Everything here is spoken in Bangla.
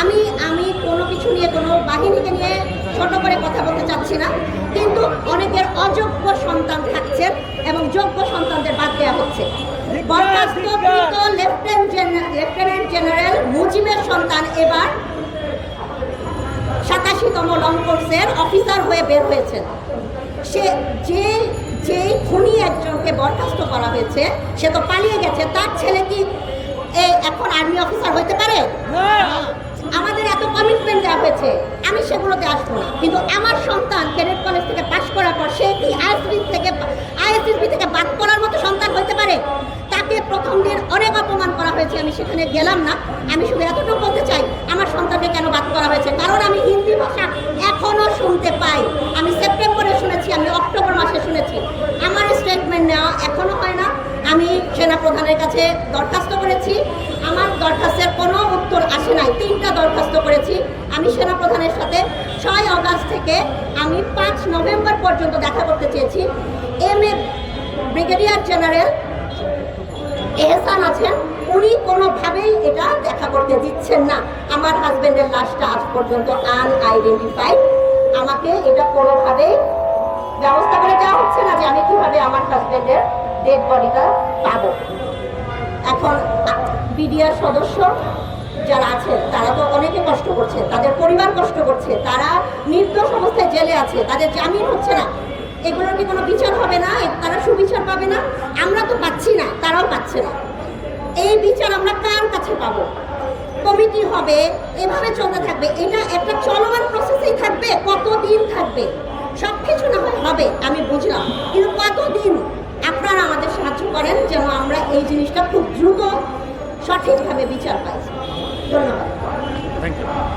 আমি আমি কোনো কিছু নিয়ে কোনো বাহিনীকে নিয়ে ছোট করে কথা বলতে চাচ্ছি না। কিন্তু অনেকের অযোগ্য সন্তান থাকছেন এবং যোগ্য সন্তানদের বাদ দেওয়া হচ্ছে। বরখাস্তকৃত লেফটেন্যান্ট জেনারেল লেফটেন্যান্ট জেনারেল মুজিবের সন্তান এবার সাতাশিতম লং কোর্সের অফিসার হয়ে বের হয়েছেন। সে যে যে খুনি একজনকে বরখাস্ত করা হয়েছে সে তো পালিয়ে গেছে। তার ছেলে কি এখন আর্মি অফিসার হইতে পারে? কিন্তু আমার সন্তান ক্যাডেট কলেজ থেকে পাশ করার পর সে কি আইএসবি থেকে আইএসবি থেকে বাদ করার মতো সন্তান হইতে পারে? তাকে প্রথম দিন অনেক অপমান করা হয়েছে, আমি সেখানে গেলাম না। আমি শুধু এতটুকু বলতে চাই, আমার সন্তানকে কেন বাদ করা হয়েছে? কারণ আমি হিন্দি ভাষা এখনও শুনতে পাই। আমি সেপ্টেম্বরে শুনেছি, আমি অক্টোবর মাসে শুনেছি। আমার স্টেটমেন্ট নেওয়া এখনও হয় না আমি সেনা প্রধানের কাছে দরখাস্ত করেছি। আমার দরখাস্তের কোনো উত্তর আসে নাই। তিনটা দরখাস্ত করেছি। আমি সেনা প্রধানের সাথে ছয় অগাস্ট থেকে আমি পাঁচ নভেম্বর পর্যন্ত দেখা করতে চেয়েছি। M A brigadier general Ehsan আছেন। উনি কোনোভাবেই এটা দেখা করতে দিচ্ছেন না। আমার হাজবেন্ডের লাশটা আজ পর্যন্ত আনআইডেন্টিফাইড। আমাকে এটা কোনোভাবেই ব্যবস্থা করে দেওয়া হচ্ছে না যে আমি কীভাবে আমার হাজবেন্ডের ডেড বডিটা পাবো। এখন বিডিআর সদস্য যারা আছেন তারা তো অনেকে কষ্ট করছে, তাদের পরিবার কষ্ট করছে, তারা নির্দোষ অবস্থায় জেলে আছে, তাদের জামিন হচ্ছে না। এগুলোর কি কোনো বিচার হবে না? তারা সুবিচার পাবে না? আমরা তো পাচ্ছি না, তারাও পাচ্ছে না। এই বিচার আমরা কার কাছে পাবো? কমিটি হবে, এভাবে চলতে থাকবে। এটা একটা চলমান প্রসেসেই থাকবে, কতদিন থাকবে? সব কিছু না হয় হবে, আমি বুঝলাম। কিন্তু কতদিন? জিনিসটা খুব দ্রুত সঠিকভাবে বিচার পাইছে। ধন্যবাদ।